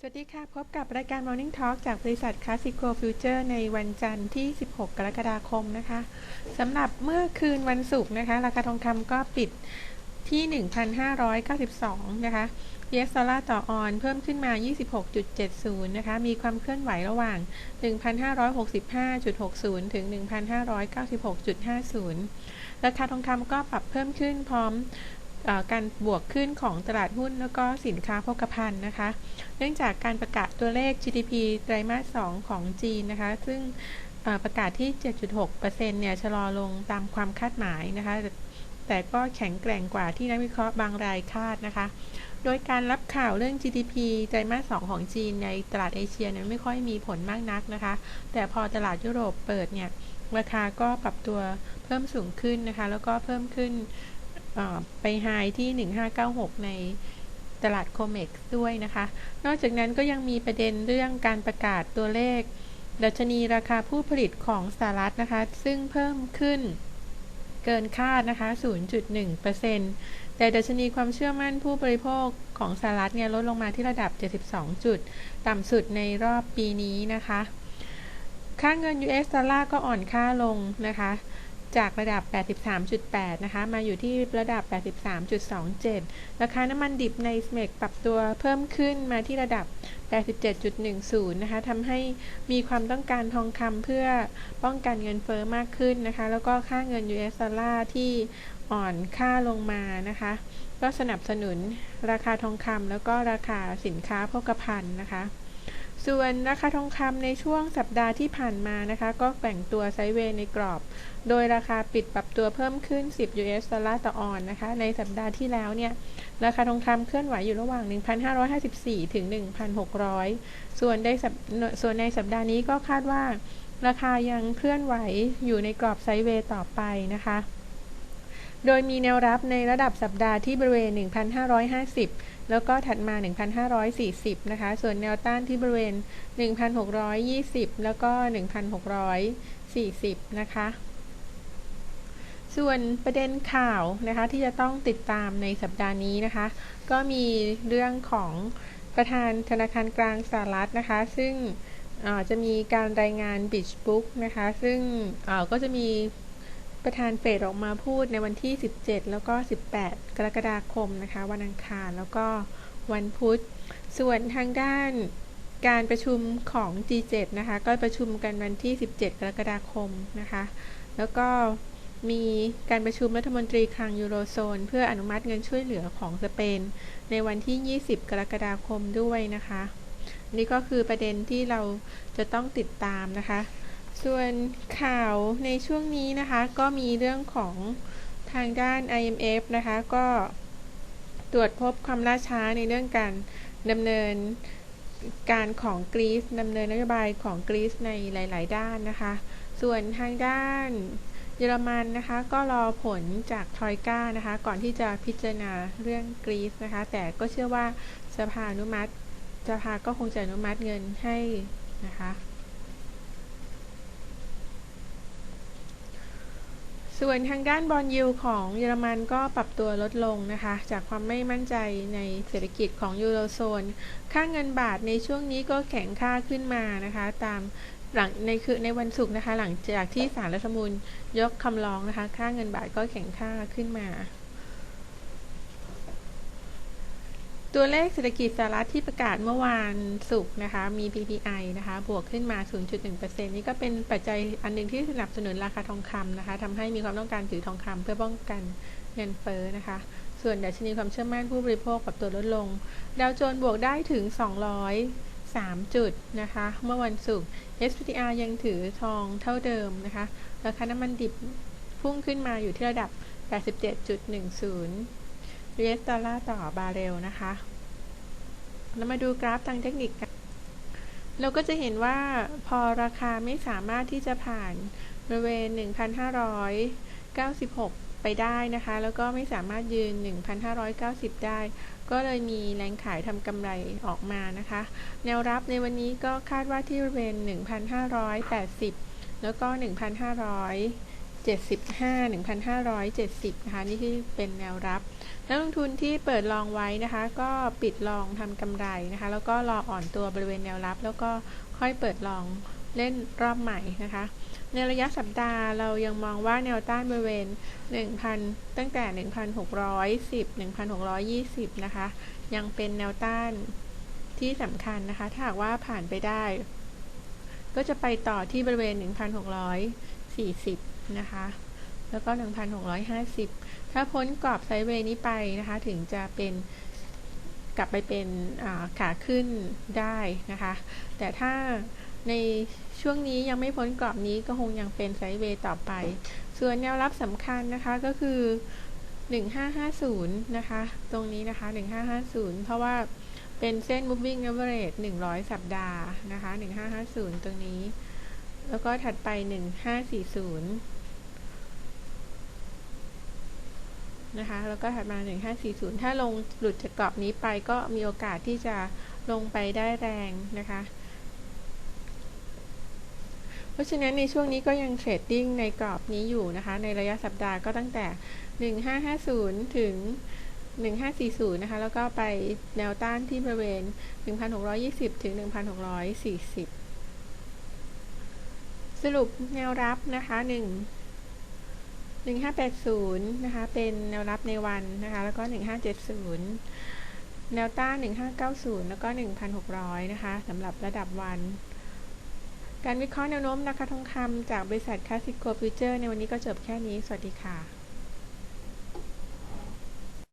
สวัสดีค่ะ พบกับรายการ Morning Talk จากบริษัท Classico Future ในวันจันทร์ที่ 16 กรกฎาคมนะคะสำหรับเมื่อคืนวันศุกร์นะคะ ราคาทองคำก็ปิดที่ 1,592 นะคะ US ดอลลาร์ต่อออนเพิ่มขึ้นมา 26.70 นะคะ มีความเคลื่อนไหวระหว่าง 1,565.60 ถึง 1,596.50 ราคาทองคำก็ปรับเพิ่มขึ้นพร้อม การบวกขึ้นของตลาดหุ้นแล้วก็สินค้าโภคภัณฑ์นะคะ เนื่องจากการประกาศตัวเลข GDP ไตรมาส 2 ของจีนนะคะ ซึ่งประกาศที่ 7.6%เนี่ยชะลอลงตามความคาดหมายนะคะ แต่ก็แข็งแกร่งกว่าที่นักวิเคราะห์บางรายคาดนะคะ โดยการรับข่าวเรื่อง GDP ไตรมาส 2 ของจีนในตลาดเอเชียเนี่ยไม่ค่อยมีผลมากนักนะคะ แต่พอตลาดยุโรปเปิดเนี่ยราคาก็ปรับตัวเพิ่มสูงขึ้นนะคะ แล้วก็เพิ่มขึ้น ไปไฮที่ 1596 ในตลาดโคเม็กซ์ด้วยนะคะ นอกจากนั้นก็ยังมีประเด็นเรื่องการประกาศตัวเลข ดัชนีราคาผู้ผลิตของสหรัฐนะคะ ซึ่งเพิ่มขึ้นเกินคาดนะคะ 0.1%แต่ดัชนีความเชื่อมั่นผู้บริโภคของสหรัฐเนี่ยลดลงมาที่ระดับ 72 จุด ต่ำสุดในรอบปีนี้นะคะ ค่าเงิน US ดอลลาร์ก็อ่อนค่าลงนะคะ จากระดับ 83.8 นะคะ มาอยู่ที่ระดับ 83.27 ราคาน้ำมันดิบในสเมกปรับตัวเพิ่มขึ้นมาที่ระดับ 87.10 นะคะทำให้มีความต้องการทองคำเพื่อป้องกันเงินเฟอ้อมากขึ้นนะคะ แล้วก็ค่าเงิน US ดอลลาร์ที่อ่อนค่าลงมานะคะ ก็สนับสนุนราคาทองคำแล้วก็ราคาสินค้าโภคภัณฑ์นะคะ ส่วนราคาทองคำในช่วงสัปดาห์ที่ผ่านมานะคะ ก็แบ่งตัวไซเวย์ในกรอบ โดยราคาปิดปรับตัวเพิ่มขึ้น 10 US ดอลลาร์ต่อออนนะคะ ในสัปดาห์ที่แล้วเนี่ย ราคาทองคำเคลื่อนไหวอยู่ระหว่าง 1,554 ถึง 1,600 ส่วนในส่วนในสัปดาห์นี้ก็คาดว่า ราคายังเคลื่อนไหวอยู่ในกรอบไซเวย์ต่อไปนะคะ โดยมีแนวรับในระดับสัปดาห์ที่บริเวณ 1,550 แล้วก็ถัดมา 1,540 นะคะ ส่วนแนวต้านที่บริเวณ 1,620 แล้วก็ 1,640 นะคะ ส่วนประเด็นข่าวนะคะที่จะต้องติดตามในสัปดาห์นี้นะคะ ก็มีเรื่องของประธานธนาคารกลางสหรัฐนะคะ ซึ่งจะมีการรายงาน Beach Book นะคะ ซึ่งก็จะมี ประธานเฟดออกมาพูดในวันที่ 17 แล้วก็ 18 กรกฎาคมนะคะ วันอังคารแล้วก็วันพุธ ส่วนทางด้านการประชุมของ G7 นะคะ ก็ประชุมกันวันที่ 17 กรกฎาคมนะคะ แล้วก็มีการประชุมรัฐมนตรีคลังยูโรโซน เพื่ออนุมัติเงินช่วยเหลือของสเปน ในวันที่ 20 กรกฎาคมด้วยนะคะ นี่ก็คือประเด็นที่เราจะต้องติดตามนะคะ ส่วนข่าวในช่วงนี้นะคะก็มีเรื่องของทางด้าน IMF นะคะ ก็ตรวจพบความล่าช้าในเรื่องการดำเนินการของกรีซดำเนินนโยบายของกรีซในหลาย ๆ ด้านนะคะ ส่วนทางด้านเยอรมันนะคะ ก็รอผลจากทอยก้านะคะ ก่อนที่จะพิจารณาเรื่องกรีซนะคะ แต่ก็เชื่อว่าสภาอนุมัติสภาก็คงจะอนุมัติเงินให้นะคะ ส่วนทางด้านบอลยูของเยอรมันก็ปรับตัวลดลงนะคะ จากความไม่มั่นใจในเศรษฐกิจของยูโรโซน ค่าเงินบาทในช่วงนี้ก็แข็งค่าขึ้นมานะคะ ตามหลังในคือในวันศุกร์นะคะ หลังจากที่ศาลรัฐธรรมนูญยกคำร้องนะคะ ค่าเงินบาทก็แข็งค่าขึ้นมา ตัวเลขเศรษฐกิจสหรัฐที่ประกาศเมื่อวานศุกร์นะคะ มี PPI นะคะ บวกขึ้นมา 0.1%นี่ก็เป็นปัจจัยอันหนึ่งที่สนับสนุนราคาทองคำนะคะทำให้มีความต้องการถือทองคำเพื่อป้องกันเงินเฟ้อนะคะ ส่วนดัชนีความเชื่อมั่นผู้บริโภคปรับตัวลดลง ดาวโจนส์บวกได้ถึง 203 จุดนะคะ เมื่อวันศุกร์ SPDR ยังถือทองเท่าเดิมนะคะ ราคาน้ำมันดิบพุ่งขึ้นมาอยู่ที่ระดับ 87.10 US ดอลลาร์ต่อบาร์เรลนะคะ เรามาดูกราฟทางเทคนิคกันเราก็จะเห็นว่าพอราคาไม่สามารถที่จะผ่านบริเวณ 1,596 ไปได้นะคะ แล้วก็ไม่สามารถยืน 1,590 ได้ ก็เลยมีแรงขายทำกำไรออกมานะคะ แนวรับในวันนี้ก็คาดว่าที่บริเวณ 1,580 แล้วก็ 1,575 1,570นะคะนี่คือเป็นแนวรับ นักลงทุนที่เปิดลองไว้นะคะ ก็ปิดลองทำกำไรนะคะ แล้วก็รออ่อนตัวบริเวณแนวรับ แล้วก็ค่อยเปิดลองเล่นรอบใหม่นะคะ ในระยะสัปดาห์เรายังมองว่าแนวต้านบริเวณ 1,000 ตั้งแต่ 1,610 1,620 นะคะ ยังเป็นแนวต้านที่สำคัญนะคะ ถ้าหากว่าผ่านไปได้ ก็จะไปต่อที่บริเวณ 1,640 นะคะ แล้วก็ 1,650 ถ้าพ้นกรอบไซด์เวย์นี้ไปนะคะ ถึงจะเป็นกลับไปเป็นขาขึ้นได้นะคะ แต่ถ้าในช่วงนี้ยังไม่พ้นกรอบนี้ก็คงยังเป็นไซด์เวย์ต่อไป ส่วนแนวรับสำคัญนะคะก็คือ 1550 นะคะ ตรงนี้นะคะ 1550 เพราะว่าเป็นเส้น moving average 100 สัปดาห์นะคะ 1550 ตรงนี้ แล้วก็ถัดไป 1540 นะคะ แล้วก็ถัดมา 1540 ถ้าลงหลุดจากกรอบนี้ไปก็มีโอกาสที่จะลงไปได้แรงนะคะ เพราะฉะนั้นในช่วงนี้ก็ยังเทรดดิ้งในกรอบนี้อยู่นะคะ ในระยะสัปดาห์ก็ตั้งแต่ 1550 ถึง 1540 นะคะ แล้วก็ไปแนวต้านที่บริเวณ 1620 ถึง 1640 สรุปแนวรับนะคะ 1 1580 นะคะ เป็นแนวรับในวันนะคะ แล้วก็ 1570 แนวต้าน1590 แล้วก็ 1,600 นะคะสำหรับระดับวัน การวิเคราะห์แนวโน้มราคาทองคำจากบริษัทคาสิโกฟิวเจอร์ในวันนี้ก็จบแค่นี้ สวัสดีค่ะ